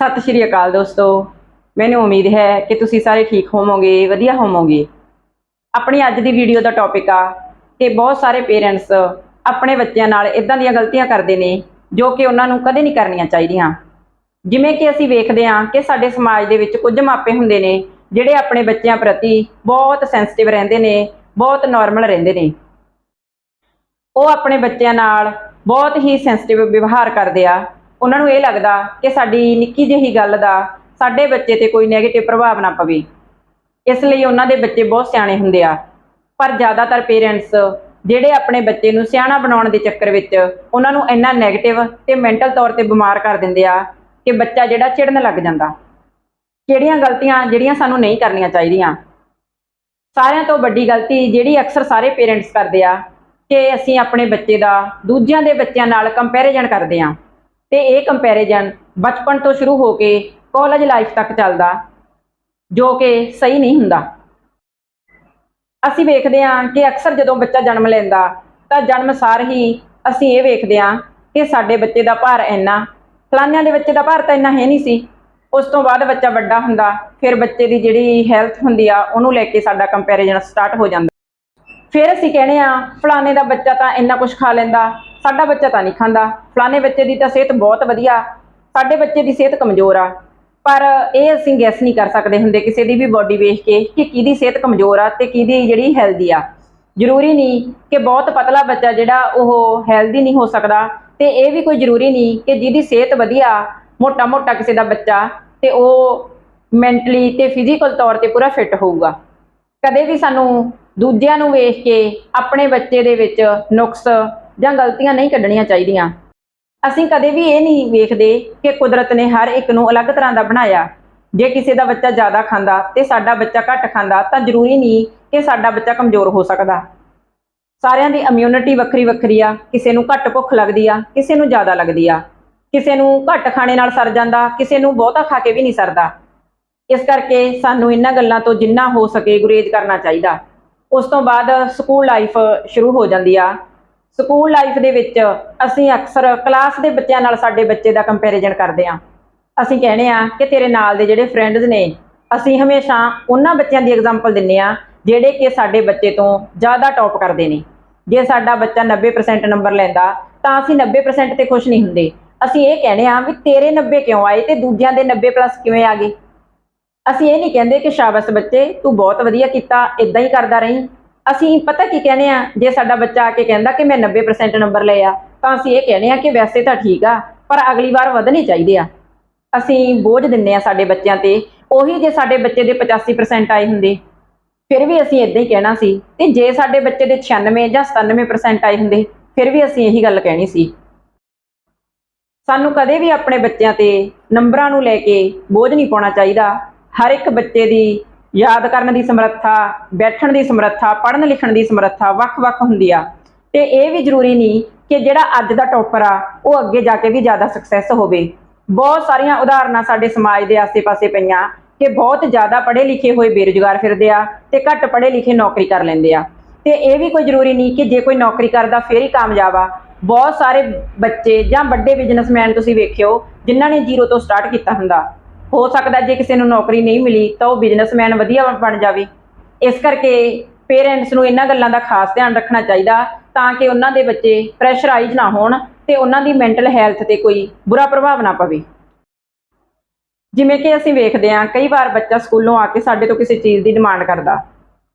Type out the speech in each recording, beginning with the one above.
ਸਤਿ ਸ਼੍ਰੀ ਅਕਾਲ ਦੋਸਤੋ। ਮੈਨੂੰ ਉਮੀਦ ਹੈ ਕਿ ਤੁਸੀਂ ਸਾਰੇ ਠੀਕ ਹੋਵੋਗੇ, ਵਧੀਆ ਹੋਵੋਗੇ। ਆਪਣੀ ਅੱਜ ਦੀ ਵੀਡੀਓ ਦਾ ਟੌਪਿਕ ਆ ਕਿ ਬਹੁਤ ਸਾਰੇ ਪੇਰੈਂਟਸ ਆਪਣੇ ਬੱਚਿਆਂ ਨਾਲ ਇਦਾਂ ਦੀਆਂ ਗਲਤੀਆਂ ਕਰਦੇ ਨੇ ਜੋ ਕਿ ਉਹਨਾਂ ਨੂੰ ਕਦੇ ਨਹੀਂ ਕਰਨੀਆਂ ਚਾਹੀਦੀਆਂ। ਜਿਵੇਂ ਕਿ ਅਸੀਂ ਵੇਖਦੇ ਹਾਂ ਕਿ ਸਾਡੇ ਸਮਾਜ ਦੇ ਵਿੱਚ ਕੁਝ ਮਾਪੇ ਹੁੰਦੇ ਨੇ ਜਿਹੜੇ ਆਪਣੇ ਬੱਚਿਆਂ ਪ੍ਰਤੀ ਬਹੁਤ ਸੈਂਸਿਟਿਵ ਰਹਿੰਦੇ ਨੇ, ਬਹੁਤ ਨਾਰਮਲ ਰਹਿੰਦੇ ਨੇ। ਉਹ ਆਪਣੇ ਬੱਚਿਆਂ ਨਾਲ ਬਹੁਤ ਹੀ ਸੈਂਸਿਟਿਵ ਵਿਵਹਾਰ ਕਰਦੇ ਆ ਉਹਨਾਂ ਨੂੰ ਇਹ ਲੱਗਦਾ ਕਿ ਸਾਡੀ ਨਿੱਕੀ ਜਿਹੀ ਗੱਲ ਦਾ ਸਾਡੇ ਬੱਚੇ ਤੇ ਕੋਈ ਨੈਗੇਟਿਵ ਪ੍ਰਭਾਵ ਨਾ ਪਵੇ। ਇਸ ਲਈ ਉਹਨਾਂ ਦੇ ਬੱਚੇ ਬਹੁਤ ਸਿਆਣੇ ਹੁੰਦੇ ਆ। ਪਰ ਜ਼ਿਆਦਾਤਰ ਪੇਰੈਂਟਸ ਜਿਹੜੇ ਆਪਣੇ ਬੱਚੇ ਨੂੰ ਸਿਆਣਾ ਬਣਾਉਣ ਦੇ ਚੱਕਰ ਵਿੱਚ ਉਹਨਾਂ ਨੂੰ ਇੰਨਾ ਨੈਗੇਟਿਵ ਤੇ ਮੈਂਟਲ ਤੌਰ ਤੇ ਬਿਮਾਰ ਕਰ ਦਿੰਦੇ ਆ ਕਿ ਬੱਚਾ ਜਿਹੜਾ ਚਿੜਨ ਲੱਗ ਜਾਂਦਾ। ਕਿਹੜੀਆਂ ਗਲਤੀਆਂ ਜਿਹੜੀਆਂ ਸਾਨੂੰ ਨਹੀਂ ਕਰਨੀਆਂ ਚਾਹੀਦੀਆਂ? ਸਾਰਿਆਂ ਤੋਂ ਵੱਡੀ ਗਲਤੀ ਜਿਹੜੀ ਅਕਸਰ ਸਾਰੇ ਪੇਰੈਂਟਸ ਕਰਦੇ ਆ ਕਿ ਅਸੀਂ ਆਪਣੇ ਬੱਚੇ ਦਾ ਦੂਜਿਆਂ ਦੇ ਬੱਚਿਆਂ ਨਾਲ ਕੰਪੈਰੀਜ਼ਨ ਕਰਦੇ ਆ। ਤੇ ਇਹ ਕੰਪੈਰੀਜ਼ਨ ਬਚਪਨ ਤੋਂ ਸ਼ੁਰੂ ਹੋ ਕੇ ਕਾਲਜ ਲਾਈਫ ਤੱਕ ਚੱਲਦਾ, ਜੋ ਕਿ ਸਹੀ ਨਹੀਂ ਹੁੰਦਾ। ਅਸੀਂ ਵੇਖਦੇ ਹਾਂ ਕਿ ਅਕਸਰ ਜਦੋਂ ਬੱਚਾ ਜਨਮ ਲੈਂਦਾ, ਤਾਂ ਜਨਮ ਸਾਰ ਹੀ ਅਸੀਂ ਇਹ ਵੇਖਦੇ ਹਾਂ ਕਿ ਸਾਡੇ ਬੱਚੇ ਦਾ ਭਾਰ ਇੰਨਾ ਫਲਾਨਿਆਂ ਦੇ ਬੱਚੇ ਦਾ ਭਾਰ ਤਾਂ ਇੰਨਾ ਹੈ ਨਹੀਂ ਸੀ। ਉਸ ਤੋਂ ਬਾਅਦ ਬੱਚਾ ਵੱਡਾ ਹੁੰਦਾ, ਫਿਰ ਬੱਚੇ ਦੀ ਜਿਹੜੀ ਹੈਲਥ ਹੁੰਦੀ ਆ, ਉਹਨੂੰ ਲੈ ਕੇ ਸਾਡਾ ਕੰਪੈਰੀਜ਼ਨ ਸਟਾਰਟ ਹੋ ਜਾਂਦਾ। ਫਿਰ ਅਸੀਂ ਕਹਿੰਦੇ ਆ ਫਲਾਣੇ ਦਾ ਬੱਚਾ ਤਾਂ ਇੰਨਾ ਕੁਝ ਖਾ ਲੈਂਦਾ ਸਾਡਾ ਬੱਚਾ ਤਾਂ ਨਹੀਂ ਖਾਂਦਾ। ਫਲਾਣੇ ਬੱਚੇ ਦੀ ਤਾਂ ਸਿਹਤ ਬਹੁਤ ਵਧੀਆ। ਸਾਡੇ ਬੱਚੇ ਦੀ ਸਿਹਤ ਕਮਜ਼ੋਰ ਆ। ਪਰ ਇਹ ਅਸੀਂ ਗੈਸ ਨਹੀਂ ਕਰ ਸਕਦੇ ਹੁੰਦੇ ਕਿਸੇ ਦੀ ਵੀ ਬਾਡੀ ਵੇਖ ਕੇ ਕਿ ਕਿਹਦੀ ਸਿਹਤ ਕਮਜ਼ੋਰ ਆ ਤੇ ਕਿਹਦੀ ਜਿਹੜੀ ਹੈਲਦੀ ਆ। ਜ਼ਰੂਰੀ ਨਹੀਂ ਕਿ ਬਹੁਤ ਪਤਲਾ ਬੱਚਾ ਜਿਹੜਾ ਉਹ ਹੈਲਦੀ ਨਹੀਂ ਹੋ ਸਕਦਾ ਤੇ ਇਹ ਵੀ ਕੋਈ ਜ਼ਰੂਰੀ ਨਹੀਂ ਕਿ ਜਿਹਦੀ ਸਿਹਤ ਵਧੀਆ ਮੋਟਾ ਮੋਟਾ ਕਿਸੇ ਦਾ ਬੱਚਾ ਤੇ ਉਹ ਮੈਂਟਲੀ ਤੇ ਫਿਜ਼ੀਕਲ ਤੌਰ ਤੇ ਪੂਰਾ ਫਿੱਟ ਹੋਊਗਾ। ਕਦੇ ਵੀ ਸਾਨੂੰ ਦੂਜਿਆਂ ਨੂੰ ਵੇਖ ਕੇ ਆਪਣੇ ਬੱਚੇ ਦੇ ਵਿੱਚ ਨੁਕਸ ਜਾਂ ਗਲਤੀਆਂ ਨਹੀਂ ਕੱਢਣੀਆਂ ਚਾਹੀਦੀਆਂ। ਅਸੀਂ ਕਦੇ ਵੀ ਇਹ ਨਹੀਂ ਵੇਖਦੇ ਕਿ ਕੁਦਰਤ ਨੇ ਹਰ ਇੱਕ ਨੂੰ ਅਲੱਗ ਤਰ੍ਹਾਂ ਦਾ ਬਣਾਇਆ। ਜੇ ਕਿਸੇ ਦਾ ਬੱਚਾ ਜ਼ਿਆਦਾ ਖਾਂਦਾ ਤੇ ਸਾਡਾ ਬੱਚਾ ਘੱਟ ਖਾਂਦਾ ਤਾਂ ਜ਼ਰੂਰੀ ਨਹੀਂ ਕਿ ਸਾਡਾ ਬੱਚਾ ਕਮਜ਼ੋਰ ਹੋ ਸਕਦਾ। ਸਾਰਿਆਂ ਦੀ ਇਮਿਊਨਿਟੀ ਵੱਖਰੀ ਵੱਖਰੀ ਆ। ਕਿਸੇ ਨੂੰ ਘੱਟ ਭੁੱਖ ਲੱਗਦੀ ਆ, ਕਿਸੇ ਨੂੰ ਜ਼ਿਆਦਾ ਲੱਗਦੀ ਆ। ਕਿਸੇ ਨੂੰ ਘੱਟ ਖਾਣੇ ਨਾਲ ਸਰ ਜਾਂਦਾ, ਕਿਸੇ ਨੂੰ ਬਹੁਤਾ ਖਾ ਕੇ ਵੀ ਨਹੀਂ ਸਰਦਾ। ਇਸ ਕਰਕੇ ਸਾਨੂੰ ਇਹਨਾਂ ਗੱਲਾਂ ਤੋਂ ਜਿੰਨਾ ਹੋ ਸਕੇ ਗੁਰੇਜ਼ ਕਰਨਾ ਚਾਹੀਦਾ। ਉਸ ਤੋਂ ਬਾਅਦ ਸਕੂਲ ਲਾਈਫ ਸ਼ੁਰੂ ਹੋ ਜਾਂਦੀ ਆ। ਸਕੂਲ ਲਾਈਫ ਦੇ ਵਿੱਚ ਅਸੀਂ ਅਕਸਰ ਕਲਾਸ ਦੇ ਬੱਚਿਆਂ ਨਾਲ ਸਾਡੇ ਬੱਚੇ ਦਾ ਕੰਪੈਰੀਜ਼ਨ ਕਰਦੇ ਆ ਅਸੀਂ ਕਹਿੰਦੇ ਆ ਕਿ ਤੇਰੇ ਨਾਲ ਦੇ ਜਿਹੜੇ ਫਰੈਂਡਸ ਨੇ, ਅਸੀਂ ਹਮੇਸ਼ਾ ਉਹਨਾਂ ਬੱਚਿਆਂ ਦੀ ਐਗਜ਼ਾਮਪਲ ਦਿੰਨੇ ਆ ਜਿਹੜੇ ਕਿ ਸਾਡੇ ਬੱਚੇ ਤੋਂ ਜ਼ਿਆਦਾ ਟੌਪ ਕਰਦੇ ਨੇ। ਜੇ ਸਾਡਾ ਬੱਚਾ 90% ਨੰਬਰ ਲੈਂਦਾ, ਤਾਂ ਅਸੀਂ 90% ਤੇ ਖੁਸ਼ ਨਹੀਂ ਹੁੰਦੇ। ਅਸੀਂ ਇਹ ਕਹਿੰਦੇ ਆ ਵੀ ਤੇਰੇ 90 ਕਿਉਂ ਆਏ ਤੇ ਦੂਜਿਆਂ ਦੇ 90 ਪਲੱਸ ਕਿਵੇਂ ਆ ਗਏ? ਅਸੀਂ ਇਹ ਨਹੀਂ ਕਹਿੰਦੇ ਕਿ ਸ਼ਾਬਾਸ਼ ਬੱਚੇ, ਤੂੰ ਬਹੁਤ ਵਧੀਆ ਕੀਤਾ ਇਦਾਂ ਹੀ ਕਰਦਾ ਰਹੀਂ। ਅਸੀਂ ਪਤਾ ਕੀ ਕਹਿੰਦੇ ਆ, ਜੇ ਸਾਡਾ ਬੱਚਾ ਆ ਕੇ ਕਹਿੰਦਾ ਕਿ ਮੈਂ 90% ਨੰਬਰ ਲਏ ਆ, ਤਾਂ ਅਸੀਂ ਇਹ ਕਹਿੰਦੇ ਆ ਕਿ ਵੈਸੇ ਤਾਂ ਠੀਕ ਆ, ਪਰ ਅਗਲੀ ਵਾਰ ਵਧਣੇ ਚਾਹੀਦੇ ਆ। ਅਸੀਂ ਬੋਝ ਦਿੰਨੇ ਆ ਸਾਡੇ ਬੱਚਿਆਂ ਤੇ, ਉਹੀ ਜੇ ਸਾਡੇ ਬੱਚੇ ਦੇ 85% ਆਏ ਹੁੰਦੇ, ਫਿਰ ਵੀ ਅਸੀਂ ਇਦਾਂ ਹੀ ਕਹਿਣਾ ਸੀ। ਤੇ ਜੇ ਸਾਡੇ ਬੱਚੇ ਦੇ 96 ਜਾਂ 97% ਆਏ ਹੁੰਦੇ, ਫਿਰ ਵੀ ਅਸੀਂ ਇਹੀ ਗੱਲ ਕਹਿਣੀ ਸੀ। ਸਾਨੂੰ ਕਦੇ ਵੀ ਆਪਣੇ ਬੱਚਿਆਂ ਤੇ ਨੰਬਰਾਂ ਨੂੰ ਲੈ ਕੇ ਬੋਝ ਨਹੀਂ ਪਾਉਣਾ ਚਾਹੀਦਾ। ਹਰ ਇੱਕ ਬੱਚੇ ਦੀ ਯਾਦ ਕਰਨ ਦੀ ਸਮਰੱਥਾ, ਬੈਠਣ ਦੀ ਸਮਰੱਥਾ, ਪੜ੍ਹਨ ਲਿਖਣ ਦੀ ਸਮਰੱਥਾ ਵੱਖ-ਵੱਖ ਹੁੰਦੀ ਆ। ਤੇ ਇਹ ਵੀ ਜ਼ਰੂਰੀ ਨਹੀਂ ਕਿ ਜਿਹੜਾ ਅੱਜ ਦਾ ਟੌਪਰ ਆ, ਉਹ ਅੱਗੇ ਜਾ ਕੇ ਵੀ ਜ਼ਿਆਦਾ ਸਕਸੈਸ ਹੋਵੇ। ਬਹੁਤ ਸਾਰੀਆਂ ਉਦਾਹਰਨਾਂ ਸਾਡੇ ਸਮਾਜ ਦੇ ਆਸੇ-ਪਾਸੇ ਪਈਆਂ ਕਿ ਬਹੁਤ ਜ਼ਿਆਦਾ ਪੜ੍ਹੇ ਲਿਖੇ ਹੋਏ ਬੇਰੁਜ਼ਗਾਰ ਫਿਰਦੇ ਆ ਤੇ ਘੱਟ ਪੜ੍ਹੇ ਲਿਖੇ ਨੌਕਰੀ ਕਰ ਲੈਂਦੇ ਆ। ਤੇ ਇਹ ਵੀ ਕੋਈ ਜ਼ਰੂਰੀ ਨਹੀਂ ਕਿ ਜੇ ਕੋਈ ਨੌਕਰੀ ਕਰਦਾ ਫੇਰ ਹੀ ਕਾਮਯਾਬ ਆ। ਬਹੁਤ ਸਾਰੇ ਬੱਚੇ ਜਾਂ ਵੱਡੇ ਬਿਜ਼ਨਸਮੈਨ ਤੁਸੀਂ ਵੇਖਿਓ, ਜਿਨ੍ਹਾਂ ਨੇ ਜ਼ੀਰੋ ਤੋਂ ਸਟਾਰਟ ਕੀਤਾ ਹੁੰਦਾ ਹੋ ਸਕਦਾ ਜੇ ਕਿਸੇ ਨੂੰ ਨੌਕਰੀ ਨਹੀਂ ਮਿਲੀ ਤਾਂ ਉਹ ਬਿਜ਼ਨਸਮੈਨ ਵਧੀਆ ਬਣ ਜਾਵੇ। ਇਸ ਕਰਕੇ ਪੇਰੈਂਟਸ ਨੂੰ ਇਹਨਾਂ ਗੱਲਾਂ ਦਾ ਖਾਸ ਧਿਆਨ ਰੱਖਣਾ ਚਾਹੀਦਾ ਤਾਂ ਕਿ ਉਹਨਾਂ ਦੇ ਬੱਚੇ ਪ੍ਰੈਸ਼ਰਾਈਜ਼ ਨਾ ਹੋਣ ਤੇ ਉਹਨਾਂ ਦੀ ਮੈਂਟਲ ਹੈਲਥ ਤੇ ਕੋਈ ਬੁਰਾ ਪ੍ਰਭਾਵ ਨਾ ਪਵੇ। ਜਿਵੇਂ ਕਿ ਅਸੀਂ ਵੇਖਦੇ ਹਾਂ, ਕਈ ਵਾਰ ਬੱਚਾ ਸਕੂਲੋਂ ਆ ਕੇ ਸਾਡੇ ਤੋਂ ਕਿਸੇ ਚੀਜ਼ ਦੀ ਡਿਮਾਂਡ ਕਰਦਾ।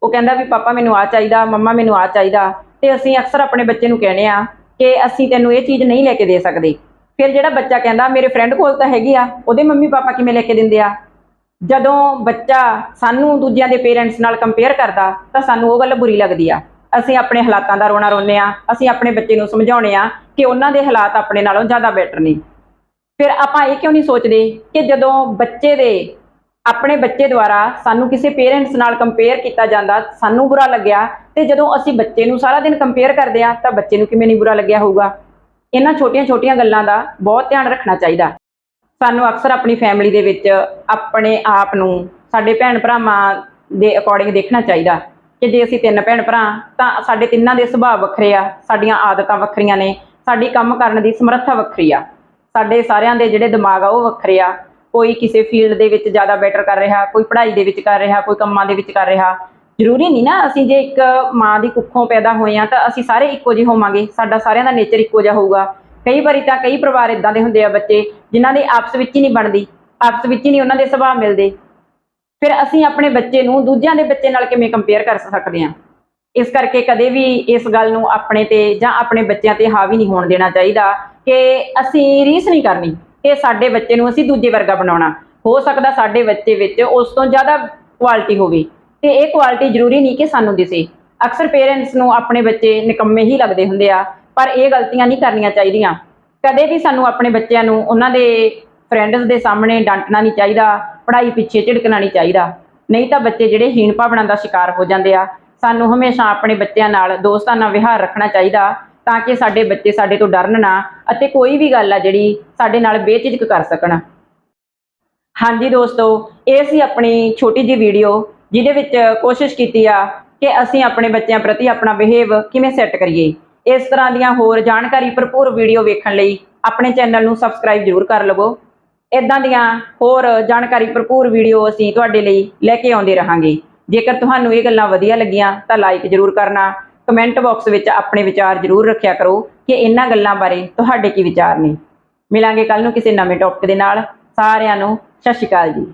ਉਹ ਕਹਿੰਦਾ ਵੀ, ਪਾਪਾ, ਮੈਨੂੰ ਆ ਚਾਹੀਦਾ, ਮੰਮਾ, ਮੈਨੂੰ ਆ ਚਾਹੀਦਾ। ਤੇ ਅਸੀਂ ਅਕਸਰ ਆਪਣੇ ਬੱਚੇ ਨੂੰ ਕਹਿੰਦੇ ਆ ਕਿ ਅਸੀਂ ਤੈਨੂੰ ਇਹ ਚੀਜ਼ ਨਹੀਂ ਲੈ ਕੇ ਦੇ ਸਕਦੇ। ਫਿਰ ਜਿਹੜਾ ਬੱਚਾ ਕਹਿੰਦਾ ਮੇਰੇ ਫਰੈਂਡ ਕੋਲ ਤਾਂ ਹੈਗੀ ਆ, ਉਹਦੇ ਮੰਮੀ ਪਾਪਾ ਕਿਵੇਂ ਲੈ ਕੇ ਦਿੰਦੇ ਆ? ਜਦੋਂ ਬੱਚਾ ਸਾਨੂੰ ਦੂਜਿਆਂ ਦੇ ਪੇਰੈਂਟਸ ਨਾਲ ਕੰਪੇਅਰ ਕਰਦਾ, ਤਾਂ ਸਾਨੂੰ ਉਹ ਗੱਲ ਬੁਰੀ ਲੱਗਦੀ ਆ। ਅਸੀਂ ਆਪਣੇ ਹਾਲਾਤਾਂ ਦਾ ਰੋਣਾ ਰੋਨੇ ਆ, ਅਸੀਂ ਆਪਣੇ ਬੱਚੇ ਨੂੰ ਸਮਝਾਉਣੇ ਆ ਕਿ ਉਹਨਾਂ ਦੇ ਹਾਲਾਤ ਆਪਣੇ ਨਾਲੋਂ ਜ਼ਿਆਦਾ ਬੈਟਰ ਨੇ। ਫਿਰ ਆਪਾਂ ਇਹ ਕਿਉਂ ਨਹੀਂ ਸੋਚਦੇ ਕਿ ਜਦੋਂ ਬੱਚੇ ਦੇ, ਆਪਣੇ ਬੱਚੇ ਦੁਆਰਾ ਸਾਨੂੰ ਕਿਸੇ ਪੇਰੈਂਟਸ ਨਾਲ ਕੰਪੇਅਰ ਕੀਤਾ ਜਾਂਦਾ, ਸਾਨੂੰ ਬੁਰਾ ਲੱਗਿਆ, ਤੇ ਜਦੋਂ ਅਸੀਂ ਬੱਚੇ ਨੂੰ ਸਾਰਾ ਦਿਨ ਕੰਪੇਅਰ ਕਰਦੇ ਆ, ਤਾਂ ਬੱਚੇ ਨੂੰ ਕਿਵੇਂ ਨਹੀਂ ਬੁਰਾ ਲੱਗਿਆ ਹੋਊਗਾ? ਇਹਨਾਂ ਛੋਟੀਆਂ-ਛੋਟੀਆਂ ਗੱਲਾਂ ਦਾ ਬਹੁਤ ਧਿਆਨ ਰੱਖਣਾ ਚਾਹੀਦਾ। ਸਾਨੂੰ ਅਕਸਰ ਆਪਣੀ ਫੈਮਿਲੀ ਦੇ ਵਿੱਚ ਆਪਣੇ ਆਪ ਨੂੰ, ਸਾਡੇ ਭੈਣ ਭਰਾਵਾਂ ਦੇ ਅਕੋਰਡਿੰਗ ਦੇਖਣਾ ਚਾਹੀਦਾ ਕਿ ਜੇ ਅਸੀਂ ਤਿੰਨ ਭੈਣ ਭਰਾ ਤਾਂ ਸਾਡੇ ਤਿੰਨਾਂ ਦੇ ਸੁਭਾਅ ਵੱਖਰੇ ਆ, ਸਾਡੀਆਂ ਆਦਤਾਂ ਵੱਖਰੀਆਂ ਨੇ, ਸਾਡੀ ਕੰਮ ਕਰਨ ਦੀ ਸਮਰੱਥਾ ਵੱਖਰੀ ਆ, ਸਾਡੇ ਸਾਰਿਆਂ ਦੇ ਜਿਹੜੇ ਦਿਮਾਗ ਆ ਉਹ ਵੱਖਰੇ ਆ, ਕੋਈ ਕਿਸੇ ਫੀਲਡ ਦੇ ਵਿੱਚ ਜ਼ਿਆਦਾ ਬੈਟਰ ਕਰ ਰਿਹਾ, ਕੋਈ ਪੜ੍ਹਾਈ ਦੇ ਵਿੱਚ ਕਰ ਰਿਹਾ, ਕੋਈ ਕੰਮਾਂ ਦੇ ਵਿੱਚ ਕਰ ਰਿਹਾ ਜ਼ਰੂਰੀ ਨਹੀਂ ਨਾ ਅਸੀਂ ਜੇ ਇੱਕ ਮਾਂ ਦੀ ਕੁੱਖੋਂ ਪੈਦਾ ਹੋਏ ਆ ਤਾਂ ਅਸੀਂ ਸਾਰੇ ਇੱਕੋ ਜਿਹੇ ਹੋਵਾਂਗੇ, ਸਾਡਾ ਸਾਰਿਆਂ ਦਾ ਨੇਚਰ ਇੱਕੋ ਜਿਹਾ ਹੋਊਗਾ। ਕਈ ਵਾਰੀ ਤਾਂ ਕਈ ਪਰਿਵਾਰ ਇਦਾਂ ਦੇ ਹੁੰਦੇ ਆ ਬੱਚੇ, ਜਿਨ੍ਹਾਂ ਦੇ ਆਪਸ ਵਿੱਚ ਹੀ ਨਹੀਂ ਬਣਦੀ, ਆਪਸ ਵਿੱਚ ਹੀ ਨਹੀਂ ਉਹਨਾਂ ਦੇ ਸੁਭਾਅ ਮਿਲਦੇ। ਫਿਰ ਅਸੀਂ ਆਪਣੇ ਬੱਚੇ ਨੂੰ ਦੂਜਿਆਂ ਦੇ ਬੱਚੇ ਨਾਲ ਕਿਵੇਂ ਕੰਪੇਅਰ ਕਰ ਸਕਦੇ ਹਾਂ? ਇਸ ਕਰਕੇ ਕਦੇ ਵੀ ਇਸ ਗੱਲ ਨੂੰ ਆਪਣੇ ਤੇ ਜਾਂ ਆਪਣੇ ਬੱਚਿਆਂ ਤੇ ਹਾਵੀ ਨਹੀਂ ਹੋਣ ਦੇਣਾ ਚਾਹੀਦਾ ਕਿ ਅਸੀਂ ਰੀਸ ਨਹੀਂ ਕਰਨੀ ਕਿ ਸਾਡੇ ਬੱਚੇ ਨੂੰ ਅਸੀਂ ਦੂਜੇ ਵਰਗਾ ਬਣਾਉਣਾ। ਹੋ ਸਕਦਾ ਸਾਡੇ ਬੱਚੇ ਵਿੱਚ ਉਸ ਤੋਂ ਜ਼ਿਆਦਾ ਕੁਆਲਿਟੀ ਹੋਵੇ। ਤੇ ਇਹ ਕੁਆਲਿਟੀ ਜ਼ਰੂਰੀ ਨਹੀਂ ਕਿ ਸਾਨੂੰ ਦਿਸੇ। ਅਕਸਰ ਪੇਰੈਂਟਸ ਨੂੰ ਆਪਣੇ ਬੱਚੇ ਨਿਕੰਮੇ ਹੀ ਲੱਗਦੇ ਹੁੰਦੇ ਆ, ਪਰ ਇਹ ਗਲਤੀਆਂ ਨਹੀਂ ਕਰਨੀਆਂ ਚਾਹੀਦੀਆਂ। ਕਦੇ ਵੀ ਸਾਨੂੰ ਆਪਣੇ ਬੱਚਿਆਂ ਨੂੰ ਉਹਨਾਂ ਦੇ ਫਰੈਂਡਸ ਦੇ ਸਾਹਮਣੇ ਡਾਂਟਣਾ ਨਹੀਂ ਚਾਹੀਦਾ, ਪੜ੍ਹਾਈ ਪਿੱਛੇ ਝਿੜਕਣਾ ਨਹੀਂ ਚਾਹੀਦਾ। ਨਹੀਂ ਤਾਂ ਬੱਚੇ ਜਿਹੜੇ ਹੀਣ ਭਾਵਨਾ ਦਾ ਸ਼ਿਕਾਰ ਹੋ ਜਾਂਦੇ ਆ। ਸਾਨੂੰ ਹਮੇਸ਼ਾ ਆਪਣੇ ਬੱਚਿਆਂ ਨਾਲ ਦੋਸਤਾਨਾ ਵਿਹਾਰ ਰੱਖਣਾ ਚਾਹੀਦਾ, ਤਾਂ ਕਿ ਸਾਡੇ ਬੱਚੇ ਸਾਡੇ ਤੋਂ ਡਰਨ ਨਾ ਅਤੇ ਕੋਈ ਵੀ ਗੱਲ ਆ ਜਿਹੜੀ ਸਾਡੇ ਨਾਲ ਬੇਝਿਜਕ ਕਰ ਸਕਣ। ਹਾਂਜੀ ਦੋਸਤੋ, ਇਹ ਸੀ ਆਪਣੀ ਛੋਟੀ ਜਿਹੀ ਵੀਡੀਓ ਜਿਹਦੇ ਵਿੱਚ ਕੋਸ਼ਿਸ਼ ਕੀਤੀ ਆ ਕਿ ਅਸੀਂ ਆਪਣੇ ਬੱਚਿਆਂ ਪ੍ਰਤੀ ਆਪਣਾ ਬਿਹੇਵ ਕਿਵੇਂ ਸੈੱਟ ਕਰੀਏ। ਇਸ ਤਰ੍ਹਾਂ ਦੀਆਂ ਹੋਰ ਜਾਣਕਾਰੀ, ਭਰਪੂਰ ਵੀਡੀਓ ਵੇਖਣ ਲਈ ਆਪਣੇ ਚੈਨਲ ਨੂੰ ਸਬਸਕ੍ਰਾਈਬ ਜ਼ਰੂਰ ਕਰ ਲਵੋ। ਇਦਾਂ ਦੀਆਂ ਹੋਰ ਜਾਣਕਾਰੀ, ਭਰਪੂਰ ਵੀਡੀਓ ਅਸੀਂ ਤੁਹਾਡੇ ਲਈ ਲੈ ਕੇ ਆਉਂਦੇ ਰਹਾਂਗੇ। ਜੇਕਰ ਤੁਹਾਨੂੰ ਇਹ ਗੱਲਾਂ ਵਧੀਆ ਲੱਗੀਆਂ ਤਾਂ ਲਾਈਕ ਜ਼ਰੂਰ ਕਰਨਾ। ਕਮੈਂਟ ਬਾਕਸ ਵਿੱਚ ਆਪਣੇ ਵਿਚਾਰ ਜ਼ਰੂਰ ਰੱਖਿਆ ਕਰੋ ਕਿ ਇਹਨਾਂ ਗੱਲਾਂ ਬਾਰੇ ਤੁਹਾਡੇ ਕੀ ਵਿਚਾਰ ਨੇ। ਮਿਲਾਂਗੇ ਕੱਲ ਨੂੰ ਕਿਸੇ ਨਵੇਂ ਟੌਪਿਕ ਦੇ ਨਾਲ। ਸਾਰਿਆਂ ਨੂੰ ਸਤਿ ਸ਼੍ਰੀ ਅਕਾਲ ਜੀ।